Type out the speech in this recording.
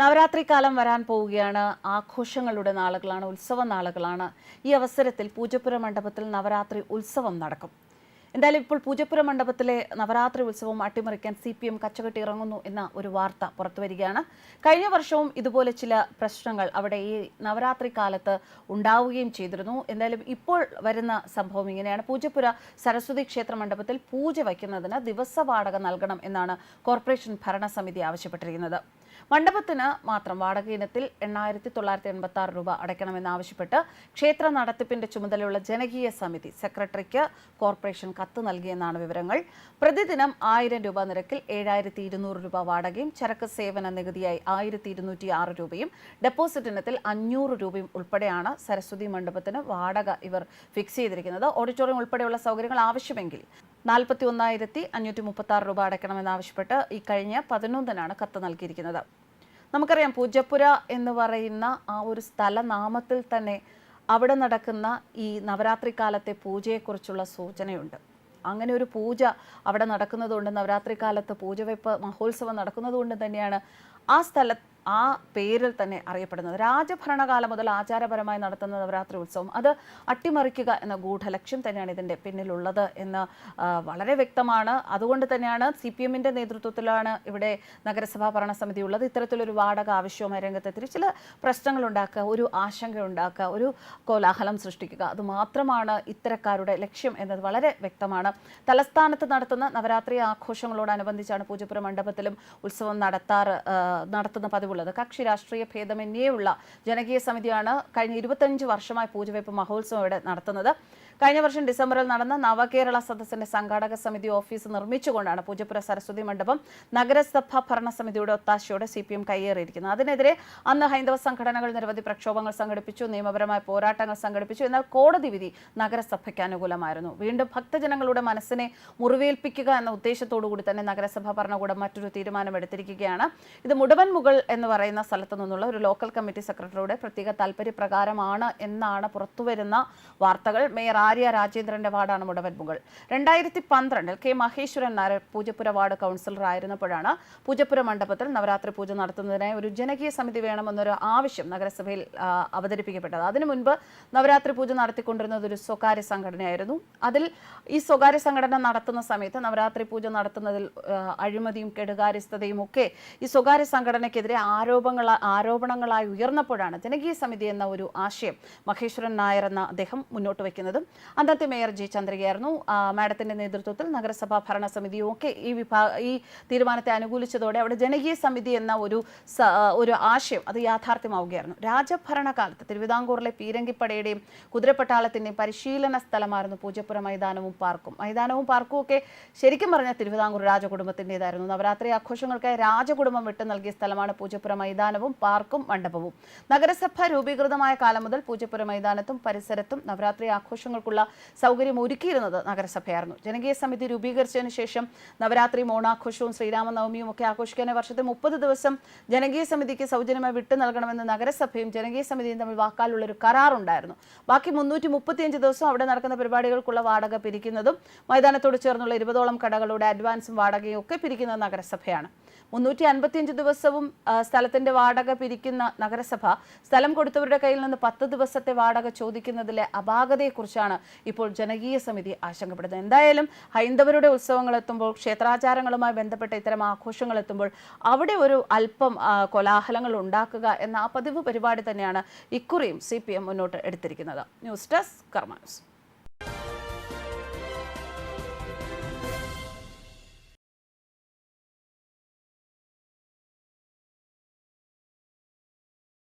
നവരാത്രി കാലം വരാൻ പോവുകയാണ്. ആഘോഷങ്ങളുടെ നാളുകളാണ് ഉത്സവ നാളുകളാണ്. ഈ അവസരത്തിൽ പൂജപ്പുര മണ്ഡപത്തിൽ നവരാത്രി ഉത്സവം നടക്കും. എന്തായാലും ഇപ്പോൾ പൂജപ്പുര മണ്ഡപത്തിലെ നവരാത്രി ഉത്സവം അട്ടിമറിക്കാൻ സി പി എം കച്ചകെട്ടി ഇറങ്ങുന്നു എന്ന ഒരു വാർത്ത പുറത്തു വരികയാണ്. കഴിഞ്ഞ വർഷവും ഇതുപോലെ ചില പ്രശ്നങ്ങൾ അവിടെ ഈ നവരാത്രി കാലത്ത് ഉണ്ടാവുകയും ചെയ്തിരുന്നു. എന്തായാലും ഇപ്പോൾ വരുന്ന സംഭവം ഇങ്ങനെയാണ്. പൂജപ്പുര സരസ്വതി ക്ഷേത്ര മണ്ഡപത്തിൽ പൂജ വയ്ക്കുന്നതിന് ദിവസ വാടക നൽകണം എന്നാണ് കോർപ്പറേഷൻ ഭരണസമിതി ആവശ്യപ്പെട്ടിരിക്കുന്നത്. മണ്ഡപത്തിന് മാത്രം വാടക ഇനത്തിൽ എണ്ണായിരത്തി തൊള്ളായിരത്തി എൺപത്തി ആറ് രൂപ അടയ്ക്കണമെന്നാവശ്യപ്പെട്ട് ക്ഷേത്ര നടത്തിപ്പിന്റെ ചുമതലയുള്ള ജനകീയ സമിതി സെക്രട്ടറിക്ക് കോർപ്പറേഷൻ കത്ത് നൽകിയെന്നാണ് വിവരങ്ങൾ. പ്രതിദിനം ആയിരം രൂപ നിരക്കിൽ ഏഴായിരത്തി ഇരുന്നൂറ് രൂപ വാടകയും ചരക്ക് സേവന നികുതിയായി ആയിരത്തി ഇരുന്നൂറ്റി ആറ് രൂപയും ഡെപ്പോസിറ്റ് ഇനത്തിൽ അഞ്ഞൂറ് രൂപയും ഉൾപ്പെടെയാണ് സരസ്വതി മണ്ഡപത്തിന് വാടക ഇവർ ഫിക്സ് ചെയ്തിരിക്കുന്നത്. ഓഡിറ്റോറിയം ഉൾപ്പെടെയുള്ള സൗകര്യങ്ങൾ ആവശ്യമെങ്കിൽ നാൽപ്പത്തി ഒന്നായിരത്തി അഞ്ഞൂറ്റി മുപ്പത്തി ആറ് രൂപ അടയ്ക്കണമെന്നാവശ്യപ്പെട്ട് ഈ കഴിഞ്ഞ പതിനൊന്നിനാണ് കത്ത് നൽകിയിരിക്കുന്നത്. നമുക്കറിയാം പൂജപ്പുര എന്ന് പറയുന്ന ആ ഒരു സ്ഥലനാമത്തിൽ തന്നെ അവിടെ നടക്കുന്ന ഈ നവരാത്രി കാലത്തെ പൂജയെക്കുറിച്ചുള്ള സൂചനയുണ്ട്. അങ്ങനെ ഒരു പൂജ അവിടെ നടക്കുന്നതുകൊണ്ട് നവരാത്രി കാലത്ത് പൂജവെപ്പ് മഹോത്സവം നടക്കുന്നതുകൊണ്ട് തന്നെയാണ് ആ സ്ഥല ആ പേരിൽ തന്നെ അറിയപ്പെടുന്നത്. രാജഭരണകാലം മുതൽ ആചാരപരമായി നടത്തുന്ന നവരാത്രി ഉത്സവം അത് അട്ടിമറിക്കുക എന്ന ഗൂഢലക്ഷ്യം തന്നെയാണ് ഇതിന്റെ പിന്നിലുള്ളത് എന്ന് വളരെ വ്യക്തമാണ്. അതുകൊണ്ട് തന്നെയാണ് സി പി എമ്മിന്റെ നേതൃത്വത്തിലാണ് ഇവിടെ നഗരസഭാ ഭരണസമിതി ഉള്ളത്. ഇത്തരത്തിലൊരു വാടക ആവശ്യവുമായി രംഗത്തെത്തി ചില പ്രശ്നങ്ങൾ ഉണ്ടാക്കുക ഒരു ആശങ്ക ഉണ്ടാക്കുക ഒരു കോലാഹലം സൃഷ്ടിക്കുക അത് മാത്രമാണ് ഇത്തരക്കാരുടെ ലക്ഷ്യം എന്നത് വളരെ വ്യക്തമാണ്. തലസ്ഥാനത്ത് നടത്തുന്ന നവരാത്രി ആഘോഷങ്ങളോടനുബന്ധിച്ചാണ് പൂജപ്പുര മണ്ഡപത്തിലും ഉത്സവം നടത്താറ് നടത്തുന്ന പതിവുള്ളത്. കക്ഷി രാഷ്ട്രീയ ഭേദമന്യേയുള്ള ജനകീയ സമിതിയാണ് കഴിഞ്ഞ ഇരുപത്തഞ്ച് വർഷമായി പൂജവെപ്പ് മഹോത്സവം ഇവിടെ നടത്തുന്നത്. കഴിഞ്ഞ വർഷം ഡിസംബറിൽ നടന്ന നവകേരള സദസ്സിന്റെ സംഘാടക സമിതി ഓഫീസ് നിർമ്മിച്ചുകൊണ്ടാണ് പൂജപ്പുര സരസ്വതി മണ്ഡപം നഗരസഭ ഭരണസമിതിയുടെ ഒത്താശയോടെ സി പി എം കയ്യേറിയിരിക്കുന്നത്. അതിനെതിരെ അന്ന് ഹൈന്ദവ സംഘടനകൾ നിരവധി പ്രക്ഷോഭങ്ങൾ സംഘടിപ്പിച്ചു നിയമപരമായ പോരാട്ടങ്ങൾ സംഘടിപ്പിച്ചു. എന്നാൽ കോടതി വിധി നഗരസഭയ്ക്ക് അനുകൂലമായിരുന്നു. വീണ്ടും ഭക്തജനങ്ങളുടെ മനസ്സിനെ മുറിവേൽപ്പിക്കുക എന്ന ഉദ്ദേശത്തോടുകൂടി തന്നെ നഗരസഭ ഭരണകൂടം മറ്റൊരു തീരുമാനമെടുത്തിരിക്കുകയാണ്. ഇത് മുടവൻ മുകൾ എന്ന് പറയുന്ന സ്ഥലത്തു നിന്നുള്ള ഒരു ലോക്കൽ കമ്മിറ്റി സെക്രട്ടറിയുടെ പ്രത്യേക താല്പര്യപ്രകാരമാണ് എന്നാണ് പുറത്തുവരുന്ന വാർത്തകൾ. മേയർ ആര്യ രാജേന്ദ്രന്റെ വാർഡാണ് മുടവൻ മുകൾ രണ്ടായിരത്തി പന്ത്രണ്ടിൽ K Maheswaran Nair Poojappura ward councillor ആയിരുന്നപ്പോഴാണ് Poojappura മണ്ഡപത്തിൽ നവരാത്രി പൂജ നടത്തുന്നതിനായി ഒരു ജനകീയ സമിതി വേണമെന്നൊരു ആവശ്യം നഗരസഭയിൽ അവതരിപ്പിക്കപ്പെട്ടത്. അതിനു മുൻപ് നവരാത്രി പൂജ നടത്തിക്കൊണ്ടിരുന്നത് ഒരു സ്വകാര്യ സംഘടനയായിരുന്നു. അതിൽ ഈ സ്വകാര്യ സംഘടന നടത്തുന്ന സമയത്ത് നവരാത്രി പൂജ നടത്തുന്നതിൽ അഴിമതിയും കെടുകാര്യസ്ഥതയും ഒക്കെ ഈ സ്വകാര്യ സംഘടനയ്ക്കെതിരെ ആരോപണങ്ങൾ ആരോപണങ്ങളായി ഉയർന്നപ്പോഴാണ് ജനകീയ സമിതി എന്ന ഒരു ആശയം മഹേശ്വരൻ നായർ എന്ന അദ്ദേഹം മുന്നോട്ട് വയ്ക്കുന്നതും. അന്നത്തെ മേയർ ജി ചന്ദ്രികയായിരുന്നു. മാഡത്തിന്റെ നേതൃത്വത്തിൽ നഗരസഭാ ഭരണസമിതിയും ഒക്കെ ഈ വിഭാഗ ഈ തീരുമാനത്തെ അനുകൂലിച്ചതോടെ അവിടെ ജനകീയ സമിതി എന്ന ഒരു ഒരു ആശയം അത് യാഥാർത്ഥ്യമാവുകയായിരുന്നു. രാജഭരണകാലത്ത് തിരുവിതാംകൂറിലെ പീരങ്കിപ്പടയുടെയും കുതിരപ്പട്ടാളത്തിന്റെയും പരിശീലന സ്ഥലമായിരുന്നു പൂജപ്പുര മൈതാനവും പാർക്കും. മൈതാനവും പാർക്കും ഒക്കെ ശരിക്കും പറഞ്ഞാൽ തിരുവിതാംകൂർ രാജകുടുംബത്തിന്റെതായിരുന്നു നവരാത്രി ആഘോഷങ്ങൾക്കായി രാജകുടുംബം വിട്ടു നൽകിയ സ്ഥലമാണ് പൂജപ്പുര മൈതാനവും പാർക്കും മണ്ഡപവും. നഗരസഭ രൂപീകൃതമായ കാലം മുതൽ പൂജപ്പുര മൈതാനത്തും പരിസരത്തും നവരാത്രി ആഘോഷങ്ങൾക്കുള്ള സൗകര്യം ഒരുക്കിയിരുന്നത് നഗരസഭയായിരുന്നു. ജനകീയ സമിതി രൂപീകരിച്ചതിന് ശേഷം നവരാത്രി ഓണാഘോഷവും ശ്രീരാമനവമിയും ഒക്കെ ആഘോഷിക്കാൻ വർഷത്തെ മുപ്പത് ദിവസം ജനകീയ സമിതിക്ക് സൗജന്യമായി വിട്ടു നൽകണമെന്ന് നഗരസഭയും ജനകീയ സമിതിയും തമ്മിൽ വാക്കാലുള്ള ഒരു കരാറുണ്ടായിരുന്നു. ബാക്കി മുന്നൂറ്റി മുപ്പത്തിയഞ്ച് ദിവസം അവിടെ നടക്കുന്ന പരിപാടികൾക്കുള്ള വാടക പിരിക്കുന്നതും മൈതാനത്തോട് ചേർന്നുള്ള ഇരുപതോളം കടകളുടെ അഡ്വാൻസും വാടകയും ഒക്കെ പിരിക്കുന്നത് നഗരസഭയാണ്. മുന്നൂറ്റി അൻപത്തിയഞ്ച് ദിവസവും സ്ഥലത്തിന്റെ വാടക പിരിക്കുന്ന നഗരസഭ സ്ഥലം കൊടുത്തവരുടെ കയ്യിൽ നിന്ന് പത്ത് ദിവസത്തെ വാടക ചോദിക്കുന്നതിലെ അപാകതയെക്കുറിച്ചാണ് ഇപ്പോൾ ജനകീയ സമിതി ആശങ്കപ്പെടുന്നത്. എന്തായാലും ഹൈന്ദവരുടെ ഉത്സവങ്ങൾ എത്തുമ്പോൾ ക്ഷേത്രാചാരങ്ങളുമായി ബന്ധപ്പെട്ട ഇത്തരം ആഘോഷങ്ങൾ എത്തുമ്പോൾ അവിടെ ഒരു അല്പം കോലാഹലങ്ങൾ ഉണ്ടാക്കുക എന്ന ആ പതിവ് പരിപാടി തന്നെയാണ് ഇക്കുറിയും സി മുന്നോട്ട് എടുത്തിരിക്കുന്നത്. News desk കർമാനസ്